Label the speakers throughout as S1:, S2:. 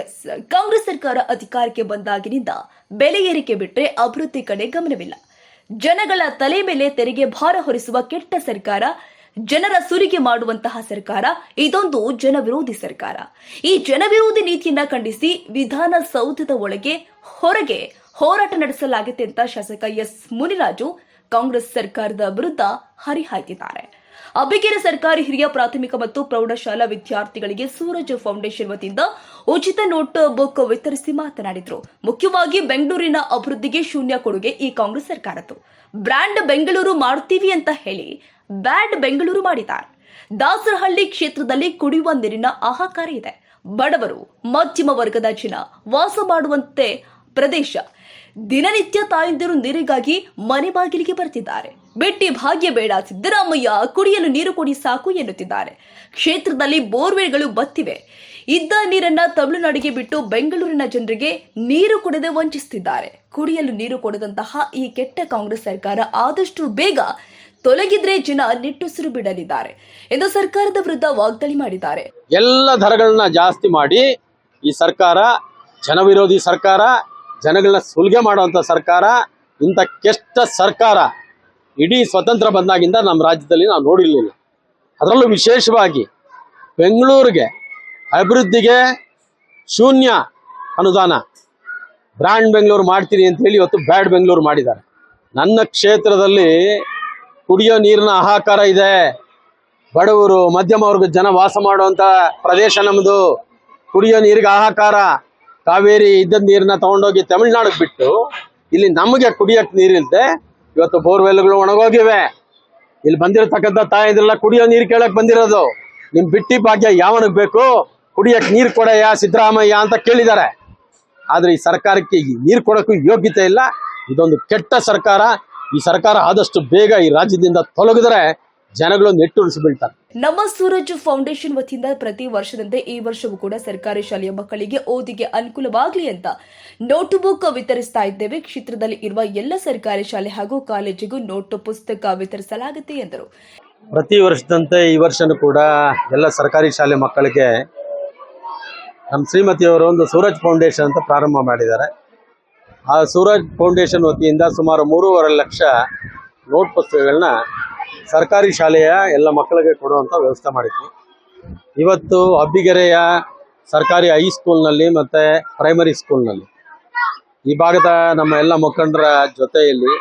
S1: S Congress ಸರ್ಕಾರ ಅಧಿಕಾರಕ್ಕೆ ಬಂದಾಗಿನಿಂದ ಬೆಲೆ ಏರಿಕೆ ಬಿಟ್ಟರೆ ಅಭಿವೃದ್ಧಿ ಕಡೆ ಗಮನವಿಲ್ಲ. ಜನಗಳ ತಲೆ ಮೇಲೆ ತೆರಿಗೆ ಭಾರ ಹೊರಿಸುವ ಕೆಟ್ಟ ಸರ್ಕಾರ, ಜನರ ಸುರಿಗೆ ಮಾಡುವಂತಹ ಸರ್ಕಾರ, ಇದೊಂದು ಜನವಿರೋಧಿ ಸರ್ಕಾರ. ಈ ಜನವಿರೋಧಿ ನೀತಿಯನ್ನ ಖಂಡಿಸಿ ವಿಧಾನಸೌಧದ ಒಳಗೆ ಹೊರಗೆ ಹೋರಾಟ ನಡೆಸಲಾಗಿದೆ ಅಂತ ಶಾಸಕ ಎಸ್ ಮುನಿರಾಜು ಕಾಂಗ್ರೆಸ್ ಸರ್ಕಾರದ ವಿರುದ್ಧ ಹರಿಹಾಯ್ದಿದ್ದಾರೆ. ಅಬ್ಬಿಗೆರೆ ಸರ್ಕಾರಿ ಹಿರಿಯ ಪ್ರಾಥಮಿಕ ಮತ್ತು ಪ್ರೌಢಶಾಲಾ ವಿದ್ಯಾರ್ಥಿಗಳಿಗೆ ಸೂರಜ್ ಫೌಂಡೇಶನ್ ವತಿಯಿಂದ ಉಚಿತ ನೋಟ್ ಬುಕ್ ವಿತರಿಸಿ ಮಾತನಾಡಿದರು. ಮುಖ್ಯವಾಗಿ ಬೆಂಗಳೂರಿನ ಅಭಿವೃದ್ಧಿಗೆ ಶೂನ್ಯ ಕೊಡುಗೆ ಈ ಕಾಂಗ್ರೆಸ್ ಸರ್ಕಾರದ್ದು. ಬ್ರ್ಯಾಂಡ್ ಬೆಂಗಳೂರು ಮಾಡ್ತೀವಿ ಅಂತ ಹೇಳಿ ಬ್ಯಾಡ್ ಬೆಂಗಳೂರು ಮಾಡಿದ್ದಾರೆ. ದಾಸರಹಳ್ಳಿ ಕ್ಷೇತ್ರದಲ್ಲಿ ಕುಡಿಯುವ ನೀರಿನ ಆಹಾಕಾರ ಇದೆ. ಬಡವರು, ಮಧ್ಯಮ ವರ್ಗದ ಜನ ವಾಸ ಮಾಡುವಂತೆ ಪ್ರದೇಶ ದಿನನಿತ್ಯ ತಾಯಂದಿರು ನೀರಿಗಾಗಿ ಮನೆ ಬಾಗಿಲಿಗೆ ಬರ್ತಿದ್ದಾರೆ. ಬೆಟ್ಟಿ ಭಾಗ್ಯ ಬೇಡ. ಸಿದ್ದರಾಮಯ್ಯ ಕುಡಿಯಲು ನೀರು ಕೊಡಿ ಸಾಕು ಎನ್ನುತ್ತಿದ್ದಾರೆ. ಕ್ಷೇತ್ರದಲ್ಲಿ ಬೋರ್ವೆಲ್ಗಳು ಬತ್ತಿವೆ. ಇದ್ದ ನೀರನ್ನ ತಮಿಳುನಾಡಿಗೆ ಬಿಟ್ಟು ಬೆಂಗಳೂರಿನ ಜನರಿಗೆ ನೀರು ಕೊಡದೆ ವಂಚಿಸುತ್ತಿದ್ದಾರೆ ಕುಡಿಯಲು ನೀರು ಕೊಡದಂತಹ ಈ ಕೆಟ್ಟ ಕಾಂಗ್ರೆಸ್ ಸರ್ಕಾರ ಆದಷ್ಟು ಬೇಗ ತೊಲಗಿದ್ರೆ ಜನ ನಿಟ್ಟುಸಿರು ಬಿಡಲಿದ್ದಾರೆ ಎಂದು ಸರ್ಕಾರದ ವಿರುದ್ಧ ವಾಗ್ದಾಳಿ ಮಾಡಿದ್ದಾರೆ.
S2: ಎಲ್ಲ ದರಗಳನ್ನ ಜಾಸ್ತಿ ಮಾಡಿ ಈ ಸರ್ಕಾರ, ಜನವಿರೋಧಿ ಸರ್ಕಾರ ಜನಗಳನ್ನ ಸುಲಿಗೆ ಮಾಡುವಂಥ ಸರ್ಕಾರ, ಇಂಥ ಕೆಟ್ಟ ಸರ್ಕಾರ ಇಡೀ ಸ್ವತಂತ್ರ ಬಂದಾಗಿಂದ ನಮ್ಮ ರಾಜ್ಯದಲ್ಲಿ ನಾವು ನೋಡಿರಲಿಲ್ಲ. ಅದರಲ್ಲೂ ವಿಶೇಷವಾಗಿ ಬೆಂಗಳೂರಿಗೆ ಅಭಿವೃದ್ಧಿಗೆ ಶೂನ್ಯ ಅನುದಾನ ಬ್ರ್ಯಾಂಡ್ ಬೆಂಗಳೂರು ಮಾಡ್ತೀನಿ ಅಂತ ಹೇಳಿ ಇವತ್ತು ಬ್ಯಾಡ್ ಬೆಂಗಳೂರು ಮಾಡಿದ್ದಾರೆ. ನನ್ನ ಕ್ಷೇತ್ರದಲ್ಲಿ ಕುಡಿಯೋ ನೀರಿನ ಆಹಾಕಾರ ಇದೆ. ಬಡವರು, ಮಧ್ಯಮ ವರ್ಗದ ಜನ ವಾಸ ಮಾಡುವಂಥ ಪ್ರದೇಶ ನಮ್ಮದು ಕುಡಿಯೋ ನೀರಿಗೆ ಹಾಹಾಕಾರ ಕಾವೇರಿ ಇದ್ದ ನೀರನ್ನ ತಗೊಂಡೋಗಿ ತಮಿಳ್ನಾಡಿಗೆ ಬಿಟ್ಟು ಇಲ್ಲಿ ನಮಗೆ ಕುಡಿಯಕ್ಕೆ ನೀರಿಲ್ದೆ ಇವತ್ತು ಬೋರ್ವೆಲ್ಗಳು ಒಣಗೋಗಿವೆ. ಇಲ್ಲಿ ಬಂದಿರತಕ್ಕಂಥ ತಾಯಿದ್ರೆಲ್ಲ ಕುಡಿಯೋ ನೀರು ಕೇಳಕ್ ಬಂದಿರೋದು. ನಿಮ್ ಬಿಟ್ಟಿ ಭಾಗ್ಯ ಯಾವನಿಗೆ ಬೇಕು? ಕುಡಿಯಕ್ ನೀರು ಕೊಡಯ್ಯ ಸಿದ್ದರಾಮಯ್ಯ ಅಂತ ಕೇಳಿದ್ದಾರೆ. ಆದ್ರೆ ಈ ಸರ್ಕಾರಕ್ಕೆ ಈ ನೀರು ಕೊಡೋಕ್ಕೂ ಯೋಗ್ಯತೆ ಇಲ್ಲ. ಇದೊಂದು ಕೆಟ್ಟ ಸರ್ಕಾರ. ಈ ಸರ್ಕಾರ ಆದಷ್ಟು ಬೇಗ ಈ ರಾಜ್ಯದಿಂದ ತೊಲಗಿದ್ರೆ ಜನಗಳು ನೆಟ್ಟುರಿಸಿ ಬೀಳ್ತಾರೆ
S1: ನಮ್ಮ ಸೂರಜ್ ಫೌಂಡೇಶನ್ ವತಿಯಿಂದ ಪ್ರತಿ ವರ್ಷದಂತೆ ಈ ವರ್ಷವೂ ಕೂಡ ಸರ್ಕಾರಿ ಶಾಲೆಯ ಮಕ್ಕಳಿಗೆ ಓದಿಗೆ ಅನುಕೂಲವಾಗಲಿ ಅಂತ ನೋಟ್ ಬುಕ್ ವಿತರಿಸ್ತಾ ಇದ್ದೇವೆ. ಕ್ಷೇತ್ರದಲ್ಲಿ ಇರುವ ಎಲ್ಲ ಸರ್ಕಾರಿ ಶಾಲೆ ಹಾಗೂ ಕಾಲೇಜಿಗೂ ನೋಟ್ ಪುಸ್ತಕ ವಿತರಿಸಲಾಗುತ್ತೆ ಎಂದರು.
S2: ಪ್ರತಿ ವರ್ಷದಂತೆ ಈ ವರ್ಷನೂ ಕೂಡ ಎಲ್ಲ ಸರ್ಕಾರಿ ಶಾಲೆ ಮಕ್ಕಳಿಗೆ ನಮ್ಮ ಶ್ರೀಮತಿಯವರು ಒಂದು ಸೂರಜ್ ಫೌಂಡೇಶನ್ ಅಂತ ಪ್ರಾರಂಭ ಮಾಡಿದ್ದಾರೆ. ಆ ಸೂರಜ್ ಫೌಂಡೇಶನ್ ವತಿಯಿಂದ ಸುಮಾರು ಮೂರುವರೆ ಲಕ್ಷ ನೋಟ್ ಪುಸ್ತಕಗಳನ್ನ ಸರ್ಕಾರಿ ಶಾಲೆಯ ಎಲ್ಲ ಮಕ್ಕಳಿಗೆ ಕೊಡುವಂಥ ವ್ಯವಸ್ಥೆ ಮಾಡಿದ್ವಿ. ಇವತ್ತು ಅಬ್ಬಿಗೆರೆಯ ಸರ್ಕಾರಿ ಹೈಸ್ಕೂಲ್ನಲ್ಲಿ ಮತ್ತು ಪ್ರೈಮರಿ ಸ್ಕೂಲ್ನಲ್ಲಿ ಈ ಭಾಗದ ನಮ್ಮ ಎಲ್ಲ ಮುಖಂಡರ ಜೊತೆಯಲ್ಲಿ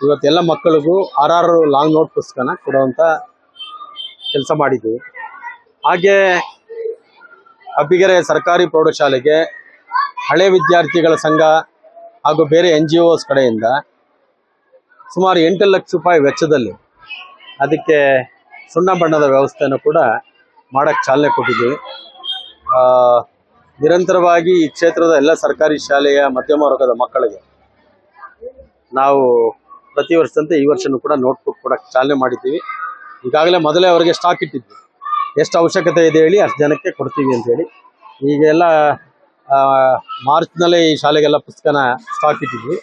S2: ಇವತ್ತೆಲ್ಲ ಮಕ್ಕಳಿಗೂ ಆರಾರು ಲಾಂಗ್ ನೋಟ್ ಪುಸ್ತಕನ ಕೊಡುವಂಥ ಕೆಲಸ ಮಾಡಿದ್ವಿ. ಹಾಗೆ ಅಬ್ಬಿಗೆರೆ ಸರ್ಕಾರಿ ಪ್ರೌಢಶಾಲೆಗೆ ಹಳೆ ವಿದ್ಯಾರ್ಥಿಗಳ ಸಂಘ ಹಾಗೂ ಬೇರೆ ಎನ್ ಜಿ ಒಸ್ ಕಡೆಯಿಂದ ಸುಮಾರು ಎಂಟು ಲಕ್ಷ ರೂಪಾಯಿ ವೆಚ್ಚದಲ್ಲಿ ಅದಕ್ಕೆ ಸುಣ್ಣ ಬಣ್ಣದ ವ್ಯವಸ್ಥೆಯನ್ನು ಕೂಡ ಮಾಡಕ್ಕೆ ಚಾಲನೆ ಕೊಟ್ಟಿದ್ದೀವಿ. ನಿರಂತರವಾಗಿ ಈ ಕ್ಷೇತ್ರದ ಎಲ್ಲ ಸರ್ಕಾರಿ ಶಾಲೆಯ ಮಧ್ಯಮ ವರ್ಗದ ಮಕ್ಕಳಿಗೆ ನಾವು ಪ್ರತಿ ವರ್ಷದಂತೆ ಈ ವರ್ಷನೂ ಕೂಡ ನೋಟ್ಬುಕ್ ಕೊಡಕ್ಕೆ ಚಾಲನೆ ಮಾಡಿದ್ದೀವಿ. ಈಗಾಗಲೇ ಮೊದಲೇ ಅವರಿಗೆ ಸ್ಟಾಕ್ ಇಟ್ಟಿದ್ವಿ. ಎಷ್ಟು ಅವಶ್ಯಕತೆ ಇದೆ ಹೇಳಿ ಅಷ್ಟು ಜನಕ್ಕೆ ಕೊಡ್ತೀವಿ ಅಂತ ಹೇಳಿ. ಈಗೆಲ್ಲ ಮಾರ್ಚ್ನಲ್ಲೇ ಈ ಶಾಲೆಗೆಲ್ಲ ಪುಸ್ತಕನ ಸ್ಟಾಕ್ ಇಟ್ಟಿದ್ವಿ.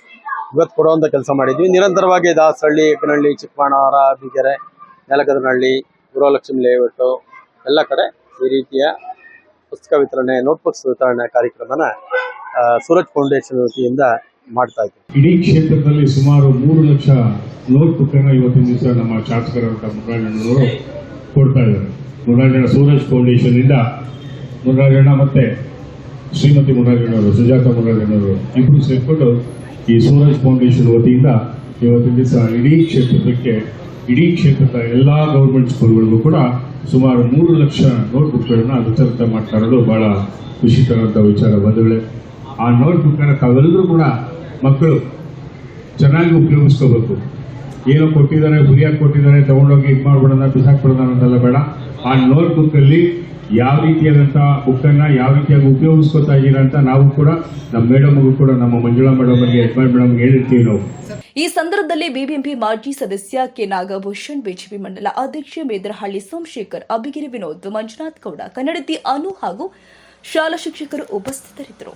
S2: ಇವತ್ತು ಕೊಡುವಂಥ ಕೆಲಸ ಮಾಡಿದ್ವಿ. ನಿರಂತರವಾಗಿ ದಾಸಹಳ್ಳಿ ಎಕ್ಕನಹಳ್ಳಿ ಚಿಕ್ಕಬಾಣವರ ಬಿಗೆರೆ ನೆಲಕದನಹಳ್ಳಿ ಗೃಹಲಕ್ಷ್ಮಿ ಲೇಔಟು ಎಲ್ಲ ಕಡೆ ಈ ರೀತಿಯ ಪುಸ್ತಕ ವಿತರಣೆ ನೋಟ್ಬುಕ್ಸ್ ವಿತರಣೆ ಕಾರ್ಯಕ್ರಮನ ಸೂರಜ್ ಫೌಂಡೇಶನ್ ವತಿಯಿಂದ ಮಾಡ್ತಾ ಇದ್ದೀವಿ.
S3: ಇಡೀ ಕ್ಷೇತ್ರದಲ್ಲಿ ಸುಮಾರು ಮೂರು ಲಕ್ಷ ನೋಟ್ಬುಕ್ ಅನ್ನು ಇವತ್ತಿನ ದಿವಸ ನಮ್ಮ ಶಾಸಕರಾದ ಮುರಾಜಣ್ಣನವರು ಕೊಡ್ತಾ ಇದ್ದಾರೆ. ಮುರಾಜಣ್ಣ ಸೂರಜ್ ಫೌಂಡೇಶನ್ ಇಂದ ಮುರಾಜಣ್ಣ ಮತ್ತೆ ಶ್ರೀಮತಿ ಮುರಾಜಣ್ಣವರು ಸುಜಾತ ಮುರಾಜಣ್ಣವರು ಇಬ್ಬರು ಸೇರಿಕೊಂಡು ಈ ಸೂರಜ್ ಫೌಂಡೇಶನ್ ವತಿಯಿಂದ ಇವತ್ತಿನ ದಿವಸ ಇಡೀ ಕ್ಷೇತ್ರಕ್ಕೆ, ಇಡೀ ಕ್ಷೇತ್ರದ ಎಲ್ಲ ಗೌರ್ಮೆಂಟ್ ಸ್ಕೂಲ್ಗಳಿಗೂ ಕೂಡ ಸುಮಾರು ಮೂರು ಲಕ್ಷ ನೋಟ್ಬುಕ್ಗಳನ್ನು ಬುಕ್ಗಳನ್ನ ವಿತರಿತ ಮಾಡ್ತಾ ಇರೋದು ಬಹಳ ಖುಷಿ ತರುವಂತ ವಿಚಾರ ಬಂಧುಗಳೇ ಆ ನೋಟ್ ಬುಕ್ಕನ್ನು ತಾವೆಲ್ಲರೂ ಕೂಡ ಮಕ್ಕಳು ಚೆನ್ನಾಗಿ ಉಪಯೋಗಿಸ್ಕೋಬೇಕು. ಏನೋ ಕೊಟ್ಟಿದ್ದಾರೆ ಫ್ರೀಯಾಗಿ ಕೊಟ್ಟಿದ್ದಾರೆ, ತಗೊಂಡೋಗಿ ಇದು ಮಾಡ್ಬಿಡೋಣ ಬಿಸಾಕ್ಬಿಡೋಣ ಅನ್ನೋದೆಲ್ಲ ಬೇಡ. ಆ ನೋಟ್ ಬುಕ್ಕಲ್ಲಿ ಯಾವ ರೀತಿಯಾದಂಥ ಬುಕ್ಕನ್ನು ಯಾವ ರೀತಿಯಾಗಿ ಉಪಯೋಗಿಸ್ಕೊತಾ ಇದ್ದೀರಾ ಅಂತ ನಾವು ಕೂಡ ನಮ್ಮ ಮೇಡಮ್ಗೂ ಕೂಡ, ನಮ್ಮ ಮಂಜುಳಾ ಮೇಡಮ್ಗೆ ಯಜಮಾನ್ ಮೇಡಮ್ ಹೇಳಿರ್ತೀವಿ ನಾವು.
S1: ಈ ಸಂದರ್ಭದಲ್ಲಿ ಬಿಬಿಎಂಪಿ ಮಾಜಿ ಸದಸ್ಯ ಕೆ ನಾಗಭೂಷಣ್, ಬಿಜೆಪಿ ಮಂಡಲ ಅಧ್ಯಕ್ಷ ಮೇದರಹಳ್ಳಿ ಸೋಮಶೇಖರ್ ಅಬಿಗಿರಿ ವಿನೋದ್, ಮಂಜುನಾಥ್ ಗೌಡ, ಕನ್ನಡತಿ ಅನು ಹಾಗೂ ಶಾಲಾ ಶಿಕ್ಷಕರು ಉಪಸ್ಥಿತರಿದ್ದರು.